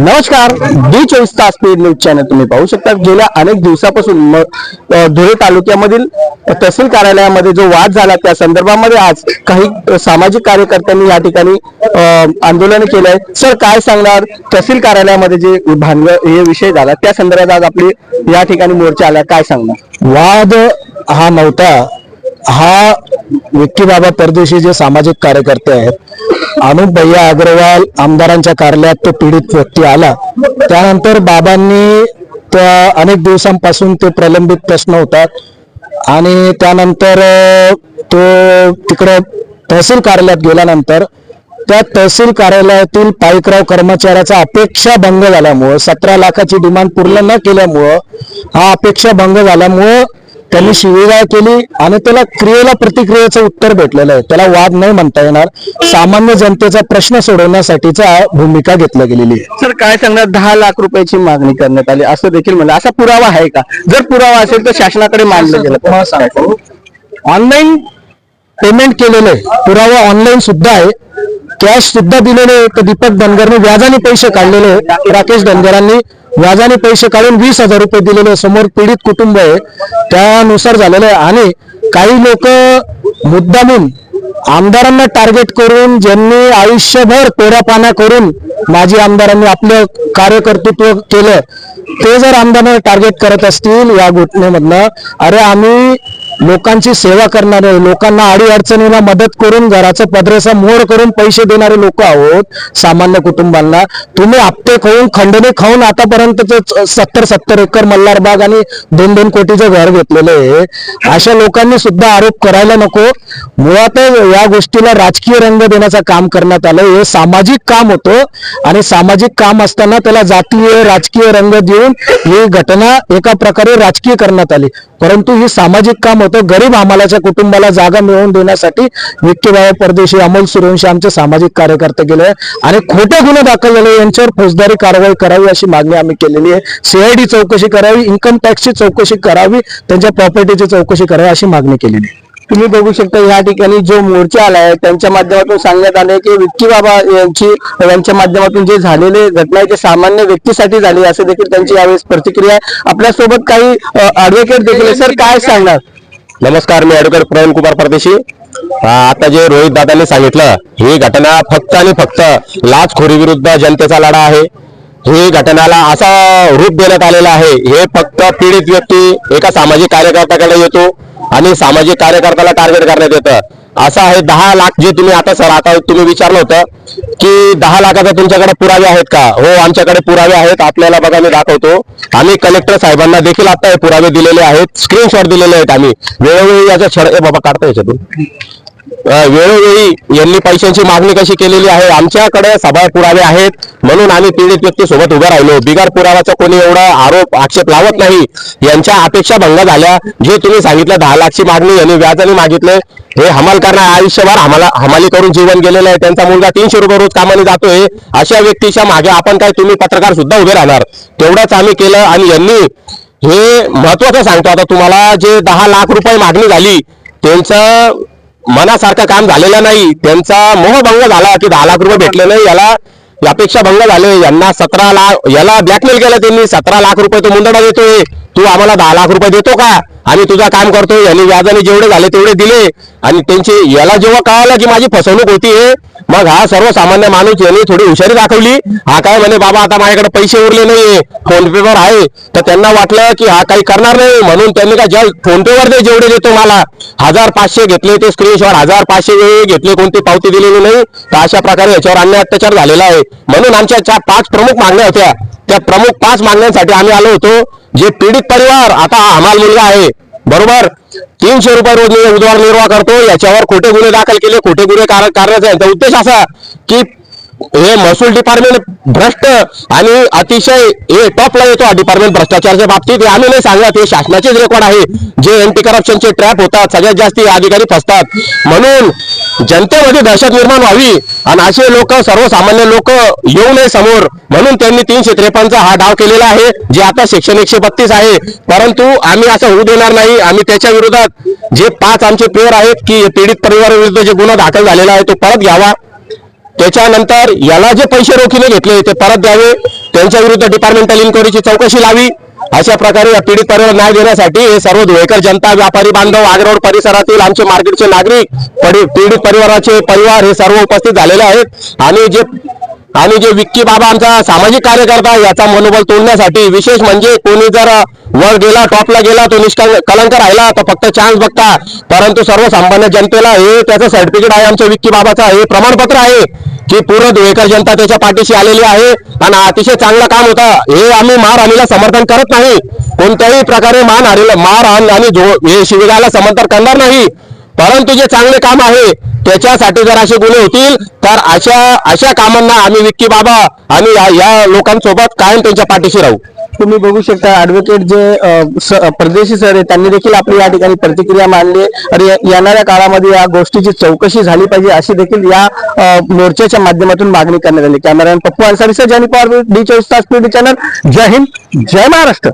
नमस्कार डी चोवीस तास पेड न्यूज चॅनल तुम्ही पाहू शकता. गेल्या अनेक दिवसापासून धुळे तालुक्यामधील तहसील कार्यालयामध्ये जो वाद झाला त्या संदर्भामध्ये आज काही सामाजिक कार्यकर्त्यांनी या ठिकाणी आंदोलन केलंय. सर काय सांगणार? तहसील कार्यालयामध्ये जे भानग हे विषय झाला त्या संदर्भात आज आपली या ठिकाणी मोर्चा आला. काय सांगणार? वाद हा नव्हता. हा विक्की बाबा परदेशी जे सामाजिक कार्यकर्ते आहेत अनुप भैया अग्रवाल आमदारांच्या कार्यालयात तो पीडित व्यक्ती आला. त्यानंतर बाबांनी त्या अनेक दिवसांपासून ते प्रलंबित प्रश्न होतात. आणि त्यानंतर तो तिकडे तहसील कार्यालयात गेल्यानंतर त्या तहसील कार्यालयातील पाईकराव कर्मचाऱ्याचा अपेक्षा भंग झाल्यामुळं सतरा लाखाची डिमांड पूर्ण न केल्यामुळं हा अपेक्षा भंग झाल्यामुळं त्यांनी शिवीगाळ केली आणि त्याला क्रियेला प्रतिक्रियेचं उत्तर भेटलेलं आहे. त्याला वाद नाही म्हणता येणार. सामान्य जनतेचा प्रश्न सोडवण्यासाठीचा भूमिका घेतली गेलेली आहे. सर काय सांगणार? दहा लाख रुपयाची मागणी करण्यात आली. असं देखील म्हणलं. असा पुरावा आहे का? जर पुरावा असेल तर शासनाकडे मांडलं गेलं. तुम्हाला सांगतो. ऑनलाईन पेमेंट केलेलं आहे. पुरावा ऑनलाईन सुद्धा आहे. कॅश सुद्धा दिलेले आहे तर दीपक धनगरने व्याजाने पैसे काढलेले राकेश धनगरांनी व्याजाने पैसे काढून वीस हजार रुपये दिलेले समोर पीडित कुटुंब आहे. त्यानुसार झालेलं आहे. आणि काही लोक मुद्दामून आमदारांना टार्गेट करून ज्यांनी आयुष्यभर पेरापाना करून माजी आमदारांनी आपलं कार्यकर्तृत्व केलं ते जर आमदारांना टार्गेट करत असतील या घटनेमधनं अरे आम्ही लोकांची सेवा करणारे लोकांना अडी अडचणीला मदत करून घराचं पदरेसा मोड करून पैसे देणारे लोक आहोत सामान्य कुटुंबांना. तुम्ही हप्ते खाऊन खंडणी खाऊन आतापर्यंत सत्तर सत्तर एकर मल्हारबाग आणि दोन दोन कोटीचं घर घेतलेलं आहे. अशा लोकांनी सुद्धा आरोप करायला नको. मुळात या गोष्टीला राजकीय रंग देण्याचं काम करण्यात आलं हे सामाजिक काम होतं आणि सामाजिक काम असताना त्याला जातीय राजकीय रंग देऊन ही घटना एका प्रकारे राजकीय करण्यात आली. परंतु ही सामाजिक काम होतो. गरीब हमालाच्या कुटुंबाला जागा मिळवून देण्यासाठी विक्कीबाबा परदेशी अमोल सुरवंशी आमचे सामाजिक कार्यकर्ते गेले. आणि खोटे गुन्हे दाखल झाले यांच्यावर फौजदारी कारवाई करावी अशी मागणी आम्ही केलेली आहे. सीआयडी चौकशी करावी इन्कम टॅक्सची चौकशी करावी त्यांच्या प्रॉपर्टीची चौकशी करावी अशी मागणी केलेली आहे. तुम्ही बघू शकता या ठिकाणी जो मोर्चा आला आहे त्यांच्या माध्यमातून सांगण्यात आले की विक्की बाबा यांची यांच्या माध्यमातून जे झालेले घटना आहे ते सामान्य व्यक्तीसाठी झाली असं देखील त्यांची यावेळेस प्रतिक्रिया आहे. आपल्यासोबत काही ऍडव्होकेट देखील सर काय सांगणार? नमस्कार मी ऍडव्होकेट प्रवीण कुमार परदेशी. आता जे रोहित दादांनी सांगितलं ही घटना फक्त आणि फक्त लाचखोरी विरुद्ध जनतेचा लढा आहे. ही घटनाला असा रूप देण्यात आलेला आहे हे फक्त पीडित व्यक्ती एका सामाजिक कार्यकर्त्याकडे येतो आणि सामाजिक कार्यकर्त्याला टार्गेट करण्यात येतं. असं आहे दहा लाख जे तुम्ही आता सर आता तुम्ही विचारलं होतं की दहा लाखाचा तुमच्याकडे पुरावे आहेत का? हो आमच्याकडे पुरावे आहेत. आपल्याला बघा मी दाखवतो. आम्ही कलेक्टर साहेबांना देखील आता हे पुरावे दिलेले आहेत. स्क्रीनशॉट दिलेले आहेत आम्ही. वेळोवेळी याचा छड ए बाबा काढता याच्यातून. वेळोवेळी यांनी पैशांची मागणी कशी केलेली आहे? आमच्याकडे सभा पुरावे आहेत. म्हणून आम्ही पीडित व्यक्ती सोबत उभे राहिलो. बिगार पुरावाचा कोणी एवढा आरोप आक्षेप लावत नाही. यांच्या अपेक्षा भंग झाल्या. जे तुम्ही सांगितलं दहा लाखची मागणी यांनी व्याजाने मागितले हे हमालकांना आयुष्यभर हमाला हमाली करून जीवन गेलेलं आहे. त्यांचा मुलगा तीनशे रुपये रोज कामाने जातोय. अशा व्यक्तीच्या मागे आपण काय तुम्ही पत्रकार सुद्धा उभे राहणार? तेवढंच आम्ही केलं आणि यांनी हे महत्वाचं सांगतो. आता तुम्हाला जे दहा लाख रुपये मागणी झाली त्यांचं मनासारखं काम झालेलं नाही. त्यांचा मोहभंग झाला की दहा लाख रुपये भेटले नाही. याला अपेक्षा भंग झाले. यांना सतरा लाख याला ब्लॅकमेल केलं त्यांनी. सतरा लाख रुपये तो मुंदडा देतोय. तू आम्हाला दहा लाख रुपये देतो का? आणि तुझा काम करतोय. यांनी व्याजाने जेवढे झाले तेवढे दिले. आणि त्यांची याला जेव्हा कळालं की माझी फसवणूक होती मग हा सर्वसामान्य माणूस यांनी थोडी हुशारी दाखवली. हा काय म्हणे बाबा आता माझ्याकडे पैसे उरले नाहीये. फोन पे वर आहे. तर त्यांना वाटलं की हा काही करणार नाही. म्हणून त्यांनी काय ज्या फोन पे वर दे जेवढे देतो मला. हजार पाचशे घेतले ते स्क्रीनशॉट हजार पाचशे घेतले कोणती पावती दिलेली नाही. तर अशा प्रकारे याच्यावर अन्याय अत्याचार झालेला आहे. म्हणून आमच्या चार पाच प्रमुख मागण्या होत्या त्या प्रमुख पाच मागण्यांसाठी आम्ही आलो होतो. जे पीडित परिवार आता हमाल मुलगा आहे बरोबर? तीनशे रुपये रोज नि- उदरनिर्वाह करतो याच्यावर खोटे गुन्हे दाखल केले खोटे गुन्हे कार- करण्याचा उद्देश असा की हे महसूल डिपार्टमेंट भ्रष्ट आणि अतिशय हे टॉपला येतो हा डिपार्टमेंट भ्रष्टाचाराच्या बाबतीत. आम्ही नाही सांगत हे शासनाचेच रेकॉर्ड आहे. जे अँटी करप्शनचे ट्रॅप होतात सगळ्यात जास्त अधिकारी फसतात. म्हणून जनतेमध्ये दहशत निर्माण व्हावी आणि असे लोक सर्वसामान्य लोक येऊ नये समोर. म्हणून त्यांनी तीनशे त्रेपन्नचा हा डाव केलेला आहे जे आता सेक्शन एकशे बत्तीस आहे. परंतु आम्ही असं होऊ देणार नाही. आम्ही त्याच्या विरोधात जे पाच आमचे पेअर आहेत की पीडित परिवाराविरुद्ध जे गुन्हा दाखल झालेला आहे तो परत घ्यावा. त्याच्यानंतर याला जे पैसे रोखीने घेतले ते परत द्यावे त्यांच्या विरुद्ध डिपार्टमेंटल इन्क्वायरीची चौकशी लावी. अशा प्रकारे या पीडित परिवार न्याय देण्यासाठी हे सर्व धुळेकर जनता व्यापारी बांधव आगरोड परिसरातील आमचे मार्केटचे नागरिक पीडित परिवाराचे परिवार हे सर्व उपस्थित झालेले आहेत. आणि जे आणि जे विक्की बाबा आमचा सामाजिक कार्यकर्ता याचा मनोबल तोडण्यासाठी विशेष म्हणजे कोणी जर वर गेला टॉपला गेला तो निष्कल कलंक राहिला तर फक्त चान्स बघता. परंतु सर्वसामान्य जनतेला हे त्याचं सर्टिफिकेट आहे आमच्या विक्की बाबाचा हे प्रमाणपत्र आहे की पूर्ण धुळेकर जनता त्याच्या पाठीशी आलेली आहे आणि अतिशय चांगलं काम होतं. हे आम्ही महाराणीला समर्थन करत नाही. कोणत्याही प्रकारे मानहानीला मारहाण आणि जो हे शिबिराला समर्थन करणार नाही. परंतु जे चांगले काम आहे त्याच्यासाठी जर असे गुन्हे होतील तर अशा अशा कामांना आम्ही विक्की बाबा आणि या- या लोकांसोबत कायम त्यांच्या पाठीशी राहू. तुम्ही बघू शकता ऍडव्होकेट जे परदेशी सर आहे त्यांनी देखील आपली या ठिकाणी प्रतिक्रिया मांडली. आणि येणाऱ्या काळामध्ये या गोष्टीची चौकशी झाली पाहिजे अशी देखील या मोर्चाच्या माध्यमातून मागणी करण्यात आली. Cameraman Pappu Ansari sir Jani Pawar D चोवीस तास पीडी चॅनल जय हिंद जय महाराष्ट्र.